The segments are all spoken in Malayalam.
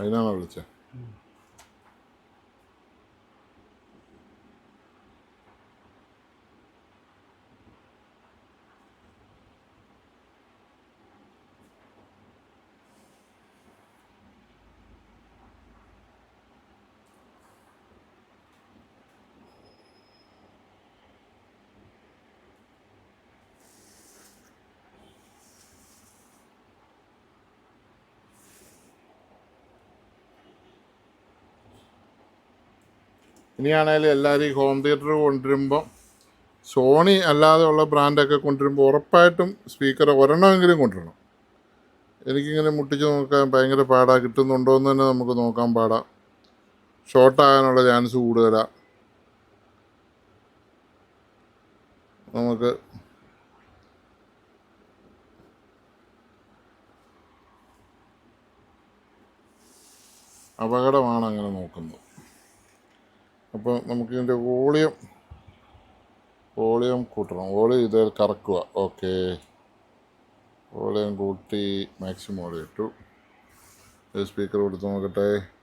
അതിനാണോ വിളിച്ചത് ഇനിയാണേലും എല്ലാവരും ഈ ഹോം തിയേറ്റർ കൊണ്ടുവരുമ്പം സോണി അല്ലാതെയുള്ള ബ്രാൻഡൊക്കെ കൊണ്ടുവരുമ്പോൾ ഉറപ്പായിട്ടും സ്പീക്കർ ഒരെണ്ണമെങ്കിലും കൊണ്ടുവരണം. എനിക്കിങ്ങനെ മുട്ടിച്ച് നോക്കാൻ ഭയങ്കര പാടാ. കിട്ടുന്നുണ്ടോ എന്ന് തന്നെ നമുക്ക് നോക്കാൻ പാടാ. ഷോർട്ടാകാനുള്ള ചാൻസ് കൂടുതലാണ് നമുക്ക് അപകടമാണ് അങ്ങനെ നോക്കുന്നത്. അപ്പോൾ നമുക്ക് ഇതിന്റെ വോളിയം വോളിയം കൂട്ടണം. വോളിയം ഇത് കറക്കുക. ഓക്കെ. വോളിയം കൂട്ടി മാക്സിമം വോളിയം ഇട്ടു. സ്പീക്കർ കൊടുത്ത് നോക്കട്ടെ.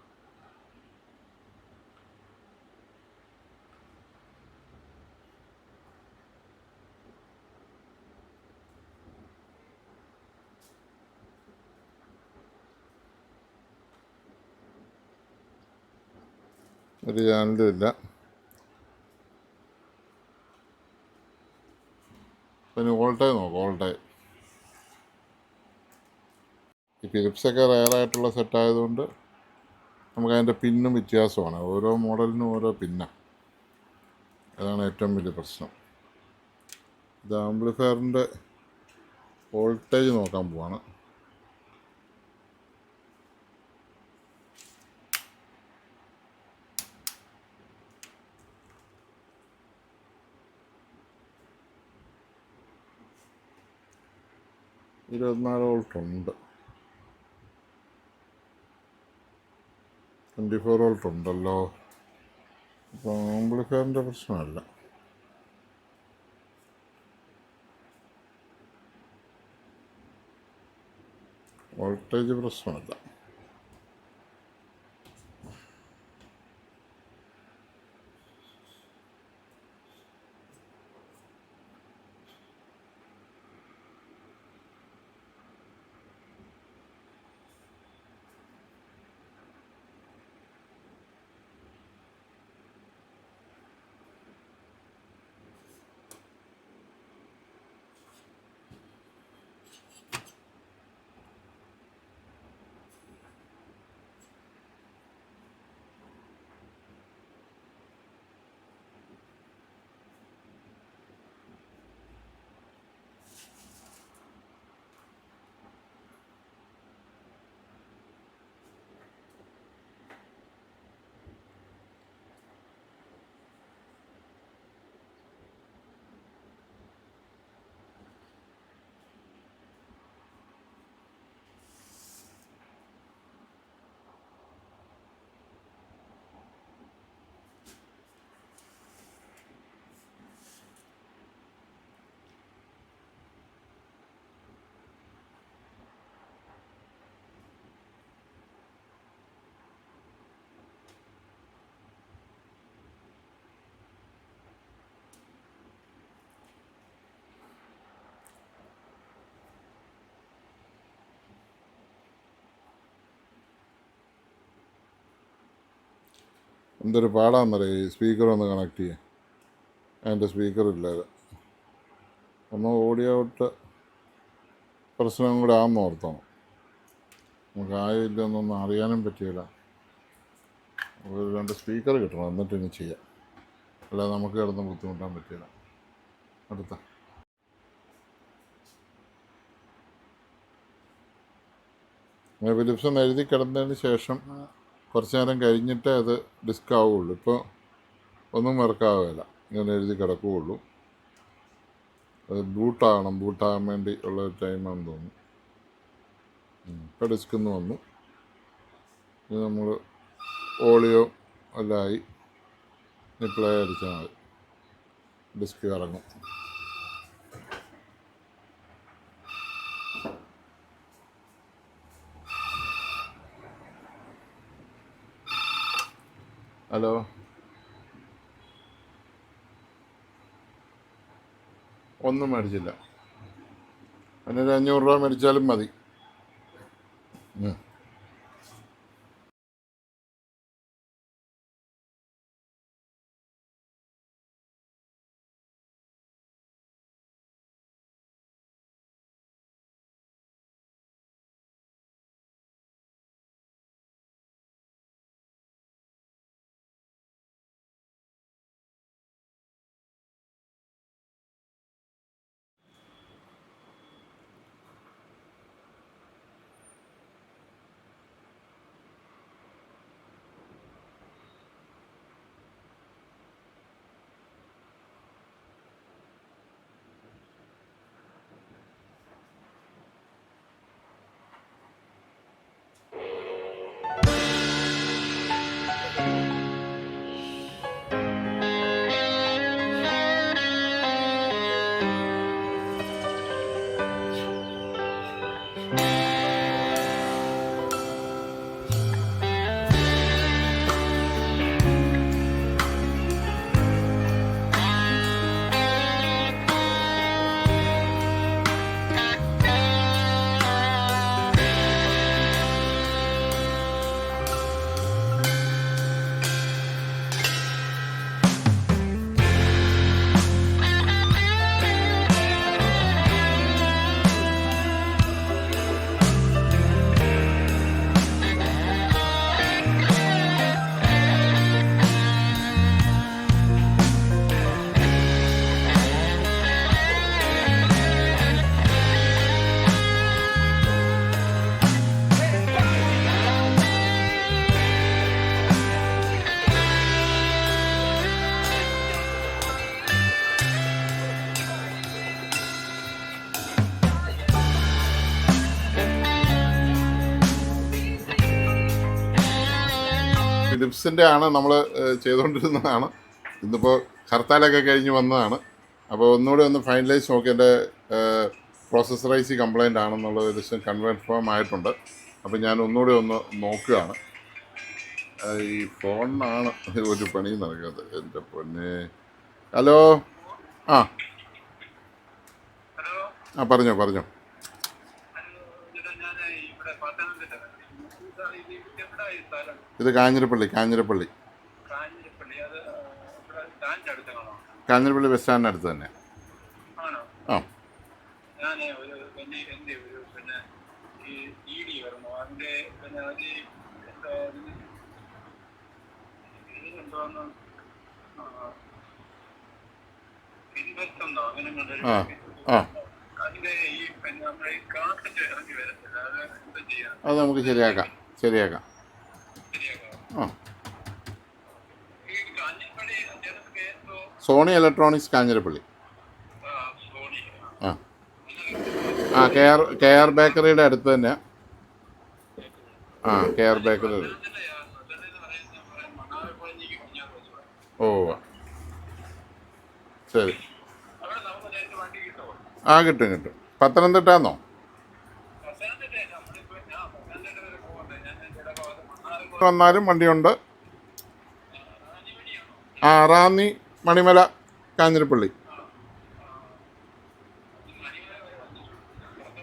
ഒരു ചാനലും ഇല്ല. പിന്നെ ഓൾട്ടേ നോക്കാം ഓൾട്ടേ ഈ ഫിലിപ്സൊക്കെ റയറായിട്ടുള്ള സെറ്റായതുകൊണ്ട് നമുക്ക് അതിന്റെ പിന്നും വ്യത്യാസമാണ്. ഓരോ മോഡലിനും ഓരോ പിന്നാണ് അതാണ് ഏറ്റവും വലിയ പ്രശ്നം. ഇത് ആംപ്ലിഫയറിന്റെ വോൾട്ടേജ് നോക്കാൻ പോവാണ്. ഇരുപത്തിനാല് വോൾട്ട് ഉണ്ട് ട്വന്റി ഫോർ വോൾട്ട് ഉണ്ടല്ലോ അപ്പോൾ പ്രശ്നമല്ല. വോൾട്ടേജ് പ്രശ്നമല്ല. എന്തൊരു പാടാന്നറിയാം ഈ സ്പീക്കർ ഒന്ന് കണക്ട് ചെയ്യാൻ അതിന്റെ സ്പീക്കർ ഇല്ലാതെ ഒന്ന് ഓഡിയോ പ്രശ്നം കൂടെ ആണെന്ന് ഓർത്തണം. നമുക്ക് ആയില്ലെന്നൊന്നും അറിയാനും പറ്റിയില്ല. ഒരു രണ്ട് സ്പീക്കർ കിട്ടണം എന്നിട്ട് ഇനി ചെയ്യാം. അല്ലാതെ നമുക്ക് കിടന്ന് ബുദ്ധിമുട്ടാൻ പറ്റിയില്ല. അടുത്ത. അങ്ങനെ ഫിലിപ്സ് എന്ന് എഴുതി കിടന്നതിന് ശേഷം കുറച്ച് നേരം കഴിഞ്ഞിട്ടേ അത് ഡിസ്ക് ആവുകയുള്ളൂ ഇപ്പോൾ ഒന്നും വർക്കാവുകയില്ല ഇങ്ങനെ എഴുതി കിടക്കുകയുള്ളൂ. അത് ബൂട്ടാകണം. ബൂട്ടാകാൻ വേണ്ടി ഉള്ള ടൈമാണെന്ന് തോന്നുന്നു. ഇപ്പോൾ ഡിസ്ക് നിന്ന് വന്നു. ഇത് നമ്മൾ ഓളിയോ എല്ലാം ആയി. ഇനി പ്ലേ അടിച്ചാൽ മതി. ഡിസ്ക് ഇറങ്ങും. ഹലോ. ഒന്നും മേടിച്ചില്ല. അതിനൊരു അഞ്ഞൂറ് രൂപ മേടിച്ചാലും മതി. ഫിലിപ്സിന്റെ ആണ് നമ്മൾ ചെയ്തുകൊണ്ടിരുന്നതാണ് ഇന്നിപ്പോൾ ഹർത്താലൊക്കെ കഴിഞ്ഞ് വന്നതാണ്. അപ്പോൾ ഒന്നുകൂടി ഒന്ന് ഫൈനലൈസ് നോക്കി എന്റെ പ്രോസസ്സറൈസി കംപ്ലൈന്റ് ആണെന്നുള്ള ദിവസം കൺഫേം ആയിട്ടുണ്ട്. അപ്പോൾ ഞാൻ ഒന്നുകൂടി ഒന്ന് നോക്കുകയാണ്. ഈ ഫോണിനാണ് ഒരു പണി നടക്കുന്നത്. എന്റെ പൊന്നെ. ഹലോ? ആ. ആ പറഞ്ഞോ പറഞ്ഞോ ഹലോ ചേട്ടാ ഞാൻ ഇവിടെ പത്തനംതിട്ട സാർ ഇത് എവിടെ ഈ സ്ഥലം ഇത് കാഞ്ഞിരപ്പള്ളി കാഞ്ഞിരപ്പള്ളി. കാഞ്ഞിരപ്പള്ളി ബസ് സ്റ്റാൻഡിന് അടുത്ത് തന്നെ. ആ ആ. അത് നമുക്ക് ശരിയാക്കാം ശരിയാക്കാം ശരിയാക്കാം ആ ഈ കാഞ്ഞിരപ്പള്ളി ചേട്ടർക്ക് എന്തോ സോണി ഇലക്ട്രോണിക്സ് കാഞ്ഞിരപ്പള്ളി. ആ, സോണി. ആ. K R K R K R ബേക്കറിയുടെ അടുത്ത് തന്നെ. ആ കെ ആർ ബേക്കറി. ഓ ശരി. ആ കിട്ടും കിട്ടും. പത്തനംതിട്ടാന്നോ വന്നാലും വണ്ടിയുണ്ട്. ആ റാന്നി മണിമല കാഞ്ഞിരപ്പള്ളി.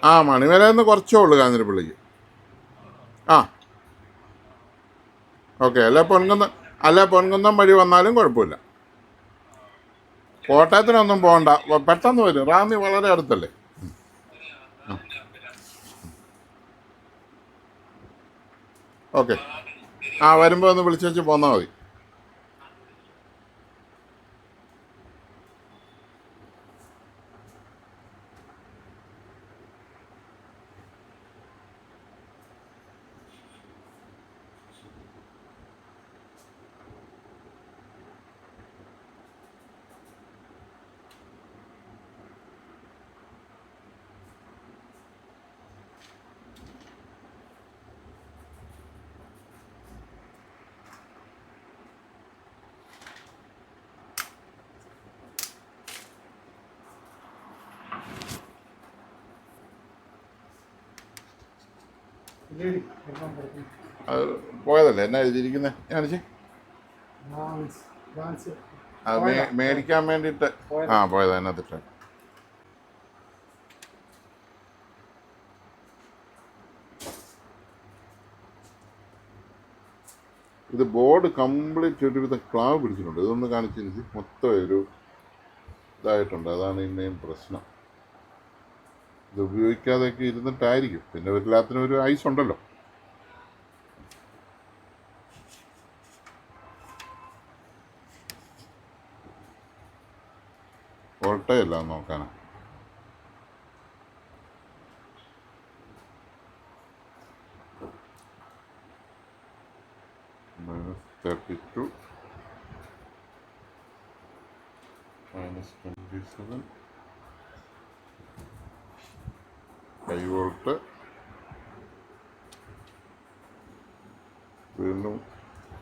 ആ മണിമല നിന്ന് കുറച്ചേ ഉള്ളൂ കാഞ്ഞിരപ്പള്ളിക്ക്. ആ. ഓക്കെ അല്ല പൊൻകുന്നം അല്ല പൊൻകുന്നം വഴി വന്നാലും കുഴപ്പമില്ല. കോട്ടയത്തിനൊന്നും പോകണ്ട പെട്ടെന്ന് വരും. റാന്നി വളരെ അടുത്തല്ലേ? ഓക്കെ. ആ വരുമ്പോൾ ഒന്ന് വിളിച്ചു വെച്ച് പോന്നാൽ മതി. അത് പോയതല്ലേ? എന്നാ എഴുതിയിരിക്കുന്നത് ഡാൻസ് അത് മേടിക്കാൻ വേണ്ടിയിട്ട്. ആ പോയത് അതിനകത്തിട്ട്. ഇത് ബോർഡ് കംപ്ലീറ്റ് ഒരുവിധം ക്ലാവ് പിടിച്ചിട്ടുണ്ട്. ഇതൊന്ന് കാണിച്ചു മൊത്തം ഒരു ഇതായിട്ടുണ്ട്. അതാണ് ഇന്നേം പ്രശ്നം. ഇത് ഉപയോഗിക്കാതെയൊക്കെ ഇരുന്നിട്ടായിരിക്കും. പിന്നെ എല്ലാത്തിനും ഒരു ഐസ് ഉണ്ടല്ലോ. കോട്ടയല്ല നോക്കാനാ. തേർട്ടി 32 മൈനസ് 27 5 വോൾട്ട് വീണ്ടും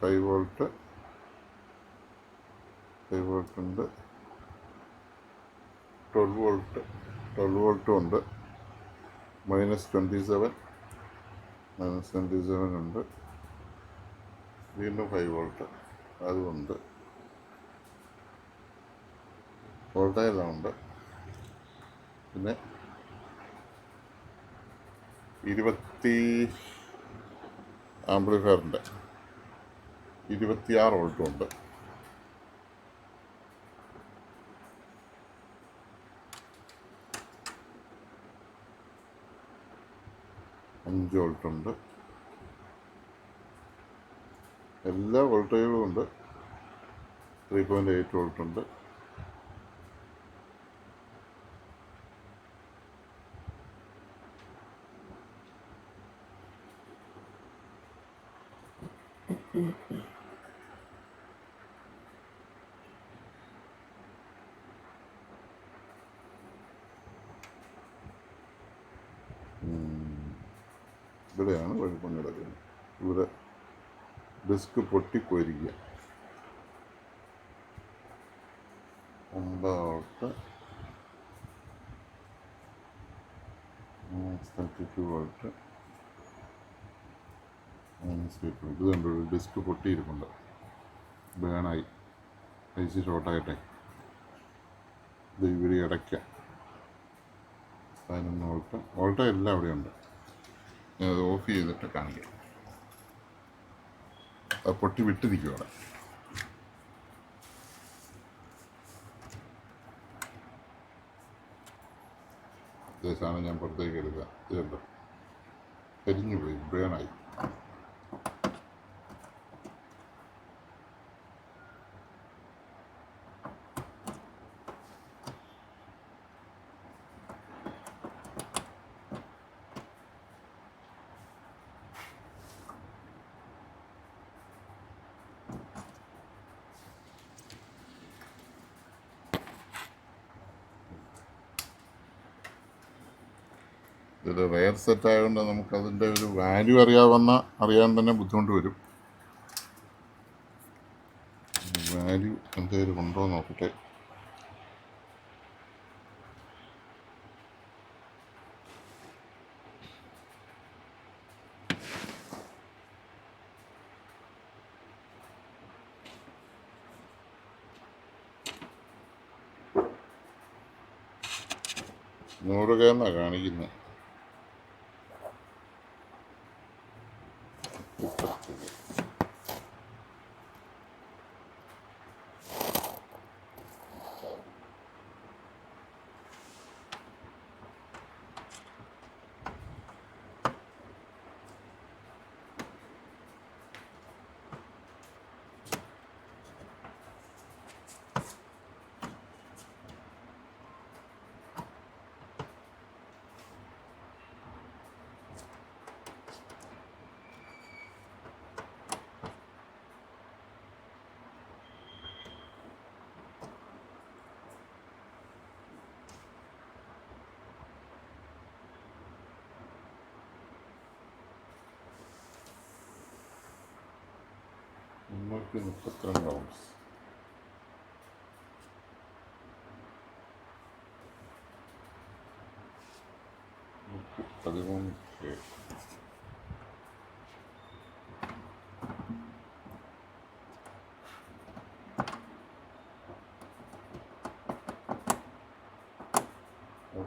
കൈവോൾട്ട് ഉണ്ട് ട്വൽവ് വോൾട്ട് ട്വൽവ് വോൾട്ടും ഉണ്ട് minus twenty seven minus twenty seven ഉണ്ട്. വീണ്ടും ഫൈവ് വോൾട്ട് അതുമുണ്ട് ഉണ്ട്. പിന്നെ ഇരുപത്തി ആംപ്ലിഫയറിന്റെ ഇരുപത്തിയാറ് വോൾട്ടും ഉണ്ട് അഞ്ച് വോൾട്ടുണ്ട്. എല്ലാ വോൾട്ടേജുകളും ഉണ്ട് ത്രീ പോയിന്റ് എയ്റ്റ് വോൾട്ട് ഇവിടെയാണ് വഴുപ്പം കിടക്കുന്നത് ഇവിടെ ഡിസ്ക് പൊട്ടിപ്പോയിരിക്കുക ഒമ്പത് വോൾട്ട് തേർട്ടി ടു വോൾട്ട് ഇത് കണ്ടു? ഡിസ്ക് പൊട്ടിയിരിപ്പുണ്ട് ബേണായി. ഐ സി ഷോർട്ടായിട്ടെ ഇത് ഇവിടെ ഇടയ്ക്ക പതിനൊന്ന് വോൾട്ട്. വോൾട്ട് എല്ലാം അവിടെ ഉണ്ട്. ഞാനത് ഓഫ് ചെയ്തിട്ട് കാണിക്കാം. അത് പൊട്ടി വിട്ടിരിക്കും അവിടെ. ഇതേ സാധനം ഞാൻ പുറത്തേക്ക് എടുക്കുക ഇതുണ്ട് കരിഞ്ഞു പോയി. ബ്രേണായി ഇത് റെയർ സെറ്റ് ആയതുകൊണ്ട് നമുക്കതിന്റെ ഒരു വാല്യൂ അറിയാവുന്ന അറിയാൻ തന്നെ ബുദ്ധിമുട്ട് വരും. വാല്യൂ എന്തെങ്കിലും ഉണ്ടോ നോക്കട്ടെ. നൂറ് കേന്നാണ് കാണിക്കുന്നത് നൂറ്റി മുപ്പത്തിരണ്ട് ഔൺസ് നൂറ്റി പതിമൂന്ന് കെ.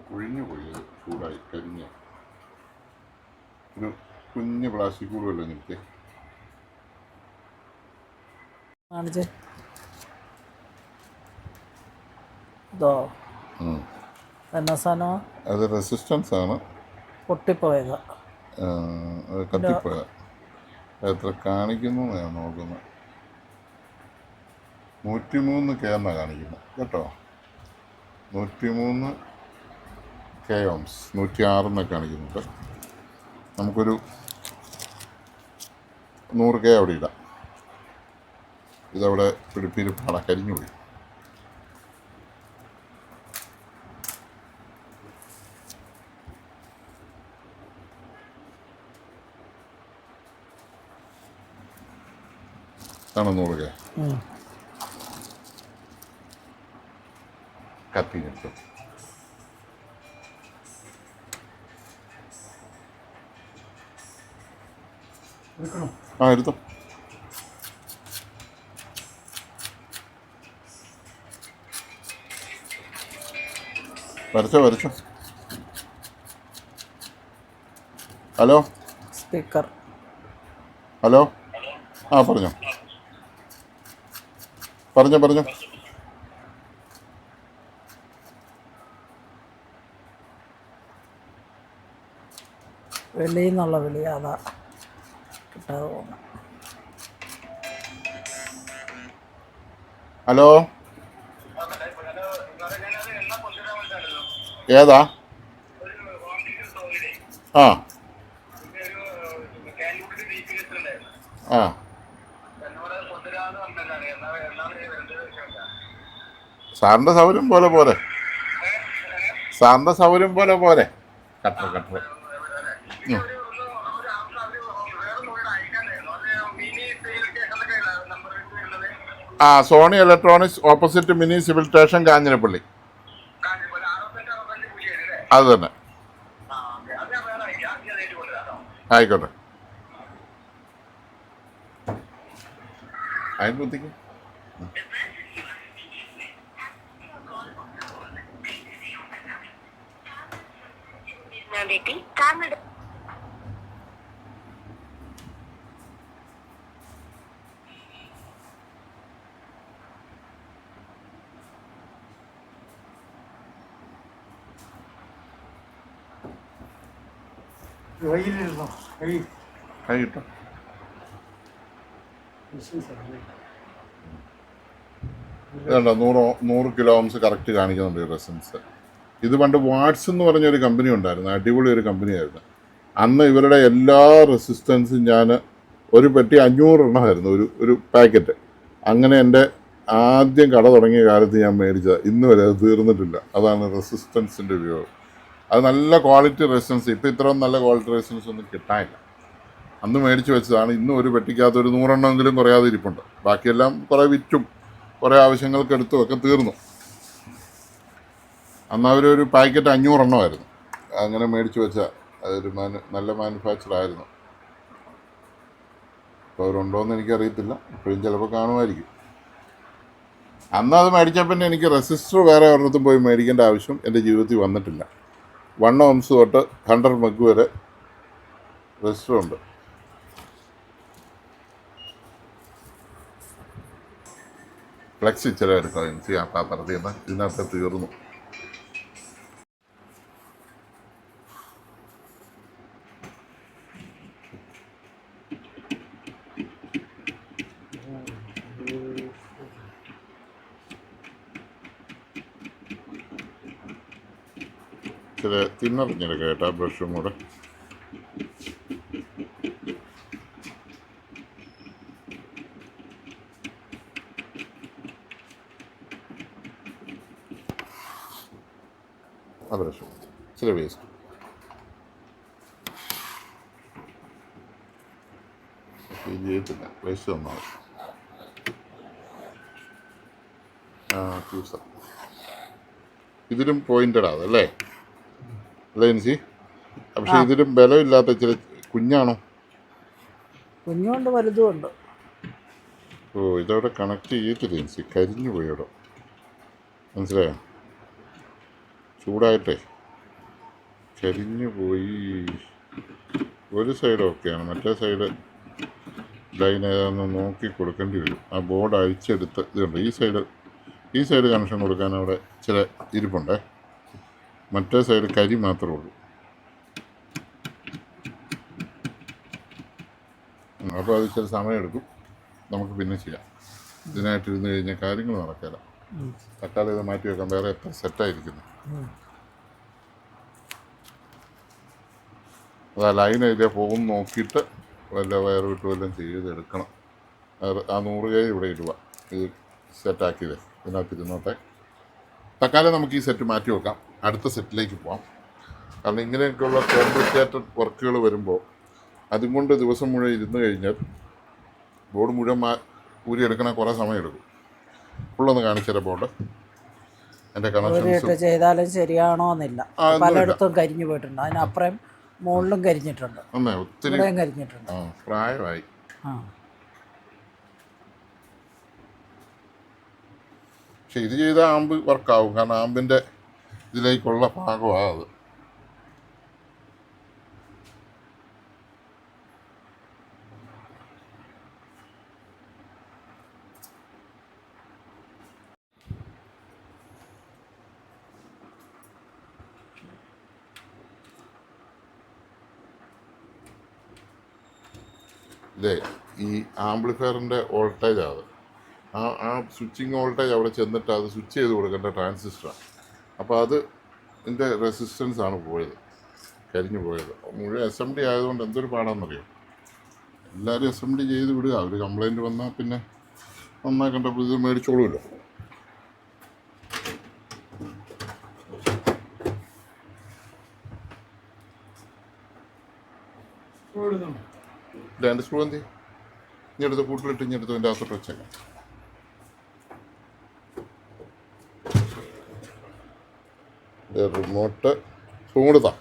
കുഴിഞ്ഞു പോയത് ചൂടായി കരിഞ്ഞ. ഒരു പ്ലാസ്റ്റിക് കൂടുതലോ നിർത്തി കാണിച്ച് ഇതോ? എന്നാ സാധനമാ അത് റെസിസ്റ്റൻസ് ആണ്. പൊട്ടിപ്പോയതാ. കത്തിപ്പോയ എത്ര കാണിക്കുന്നു ഞാൻ നോക്കുന്നത്. നൂറ്റിമൂന്ന് കെ എന്നാണ് കാണിക്കുന്നത്. കേട്ടോ? നൂറ്റിമൂന്ന് കെ ഓംസ്. നൂറ്റി ആറെന്നൊക്കെ കാണിക്കുന്നുണ്ട് നമുക്കൊരു നൂറ് കെ അവിടെ ഇടാം. ഇതവിടെ പിടിപ്പിരിപ്പാണ് കരിഞ്ഞു പോയി. ആ എടുത്തോ. വരച്ചോ വരച്ചോ ഹലോ? സ്പീക്കർ. ഹലോ? ആ പറഞ്ഞോ. പറഞ്ഞോ പറഞ്ഞോ. വെളിയിൽ നിന്നുള്ള വിളി അതാ കിട്ടാതെ ഹലോ? ഏതാ? ആ. ആ. സാറിന്റെ സൗകര്യം പോലെ പോരെ. സാറിന്റെ സൗകര്യം പോലെ പോരെ. Cutter cutter. ആ Sony Electronics opposite mini civil station Kanjirappally അറുപത്തഞ്ച് അറുപത്തഞ്ച് പൂജ്യം അല്ലേ അത് തന്നെ ആ ഓക്കെ അത് ഞാൻ വേറെ അയക്കാം അത് ഞാൻ നേരിട്ട് തന്നെ. ആയിക്കോട്ടെ. അതിന് വ്യക്തി താങ്കളുടെ വെയിലിരുന്നോ കൈ. കൈ കിട്ടോ ഇതുണ്ടോ? നൂറ് നൂറ് കിലോ ഓംസ് കറക്റ്റ് കാണിക്കുന്നുണ്ട് ഈ റെസൻസ്. ഇത് പണ്ട് വാട്സ് എന്ന് പറഞ്ഞ ഒരു കമ്പനി ഉണ്ടായിരുന്നു. അടിപൊളി ഒരു കമ്പനിയായിരുന്നു. അന്ന് ഇവരുടെ എല്ലാ റെസിസ്റ്റൻസും ഞാൻ ഒരു പെട്ടി അഞ്ഞൂറെണ്ണമായിരുന്നു ഒരു ഒരു പാക്കറ്റ്. അങ്ങനെ എന്റെ ആദ്യം കട തുടങ്ങിയ കാലത്ത് ഞാൻ മേടിച്ചത്. ഇന്ന് വരെ അത് തീർന്നിട്ടില്ല. അതാണ് റെസിസ്റ്റൻസിന്റെ ഉപയോഗം. അത് നല്ല ക്വാളിറ്റി റെസിഡൻസ് ഇപ്പം ഇത്രയും നല്ല ക്വാളിറ്റി റെസിഡൻസ് ഒന്നും കിട്ടാനില്ല. അന്ന് മേടിച്ച് വെച്ചതാണ്. ഇന്നും ഒരു പെട്ടിക്കകത്ത് ഒരു നൂറെണ്ണമെങ്കിലും കുറയാതെ ഇരിപ്പുണ്ട്. ബാക്കിയെല്ലാം കുറേ വിറ്റും. കുറേ ആവശ്യങ്ങൾക്ക് എടുത്തും ഒക്കെ തീർന്നു. അന്ന് അവരൊരു പാക്കറ്റ് അഞ്ഞൂറെണ്ണമായിരുന്നു അങ്ങനെ മേടിച്ച് വെച്ച അതൊരു മാനു നല്ല മാനുഫാക്ചർ ആയിരുന്നു. ഇപ്പോൾ അവരുണ്ടോയെന്ന് എനിക്കറിയത്തില്ല. ഇപ്പോഴും ചിലപ്പോൾ കാണുമായിരിക്കും. അന്ന് അത് മേടിച്ചാൽ പിന്നെ എനിക്ക് റെസിസ്റ്റർ വേറെ ഒരിടത്തും പോയി മേടിക്കേണ്ട ആവശ്യം എന്റെ ജീവിതത്തിൽ വന്നിട്ടില്ല. വൺ ഓംസ് തൊട്ട് ഹൺഡ്രഡ് മഗ് വരെ റെസിസ്റ്റർ ഉണ്ട് ഫ്ലെക്സ് ഇച്ചിരി എടുക്കാം. എനിക്ക് ആ നിന്ന് ഇതിനകത്ത് തീർന്നു. ഇച്ചിരി തിന്നറിഞ്ഞെടുക്കാം കേട്ടോ ബ്രഷും കൂടെ. ആ ബ്രഷും ഇച്ചിരി വേസ്റ്റ് ചെയ്യത്തില്ല വേസ്റ്റ് തന്നാൽ ആ ക്യൂസർ ഇതിലും പോയിന്റഡ് ആവല്ലേ എൻസി? പക്ഷെ ഇതിലും ബലമില്ലാത്ത ഇച്ചിരി കുഞ്ഞാണോ? കുഞ്ഞുണ്ട് വലുതുമുണ്ട് ഓ ഇതവിടെ കണക്ട് ചെയ്യത്തില്ല എൻസി. കരിഞ്ഞു പോയി അവിടെ. മനസ്സിലായോ? ചൂടായിട്ടേ. കരിഞ്ഞു പോയി. ഒരു സൈഡ് ഓക്കെയാണ് മറ്റേ സൈഡ് ലൈൻ ഏതാണെന്ന് നോക്കി കൊടുക്കേണ്ടി വരും. ആ ബോർഡ് അഴിച്ചെടുത്ത് ഇതുണ്ട്. ഈ സൈഡ് ഈ സൈഡ് കണക്ഷൻ കൊടുക്കാൻ അവിടെ ചില ഇരിപ്പുണ്ടേ? മറ്റേ സൈഡ് കരി മാത്രമേ ഉള്ളൂ. അപ്പോൾ അത് ഇച്ചിരി സമയമെടുക്കും. നമുക്ക് പിന്നെ ചെയ്യാം. ഇതിനായിട്ട് ഇരുന്ന് കഴിഞ്ഞാൽ കാര്യങ്ങൾ നടക്കില്ല. തക്കാളി ഇത് മാറ്റി വെക്കാൻ വേറെ എത്ര സെറ്റായിരിക്കുന്നു. അത് ആ ലൈൻ ഇതിലെ പോകും നോക്കിയിട്ട് വല്ല വയറ് വിട്ട് വല്ലതും ചെയ്തെടുക്കണം. ആ നൂറ് കൈ ഇവിടെ ഇടുക. ഇത് സെറ്റാക്കിയത് ഇതിനകത്ത് ഇരുന്നോട്ടെ തക്കാലം നമുക്ക് ഈ സെറ്റ് മാറ്റി വെക്കാം. അടുത്ത സെറ്റിലേക്ക് പോവാം. കാരണം ഇങ്ങനെയൊക്കെയുള്ള കോംപ്ലിക്കേറ്റഡ് വർക്കുകൾ വരുമ്പോൾ അതും കൊണ്ട് ദിവസം മുഴുവൻ ഇരുന്ന് കഴിഞ്ഞാൽ ബോർഡ് മുഴുവൻ മാ ഊരിയെടുക്കണ കുറേ സമയമെടുക്കും ഫുള്ളൊന്ന് കാണിച്ചുതരാം ബോർഡ് എന്റെ ഊരിയിട്ട് ചെയ്താലും ശരിയാണോ എന്നില്ല. പലയിടത്തും കരിഞ്ഞു പോയിട്ടുണ്ട്. അതിനപ്പുറം മുകളിലും കരിഞ്ഞിട്ടുണ്ട്. ഒത്തിരി കരിഞ്ഞിട്ടുണ്ട്. പ്രായമായി. പക്ഷെ ഇത് ചെയ്താൽ ആമ്പ് വർക്കാവും കാരണം ആമ്പിന്റെ ഇതിലേക്കുള്ള ഭാഗമാണ് അത്. ഈ ആംപ്ലിഫയറിന്റെ വോൾട്ടേജ് ആ ആ സ്വിച്ചിങ് വോൾട്ടേജ് അവിടെ ചെന്നിട്ട് അത് സ്വിച്ച് ചെയ്ത് കൊടുക്കേണ്ട ട്രാൻസിസ്റ്ററാണ്. അപ്പോൾ അത് ഇതിന്റെ റെസിസ്റ്റൻസ് ആണ് പോയത്. കരിഞ്ഞു പോയത്. മുഴുവൻ അസംബ്ലി ആയതുകൊണ്ട് എന്തൊരു പാടാണെന്നറിയാം എല്ലാവരും അസംബ്ലി ചെയ്ത് വിടുക. അവർ കംപ്ലൈന്റ് വന്നാൽ പിന്നെ നന്നാക്കണ്ടപ്പോൾ ഇത് മേടിച്ചോളൂല്ലോ രണ്ട് സ്ക്രൂ എന്തി? ഇനി എടുത്ത് കൂട്ടിലിട്ട് ഇനി എടുത്ത് എന്റെ അകത്തോട്ട് വെച്ചേക്കാം. റിമോട്ട് ചൂടുതാ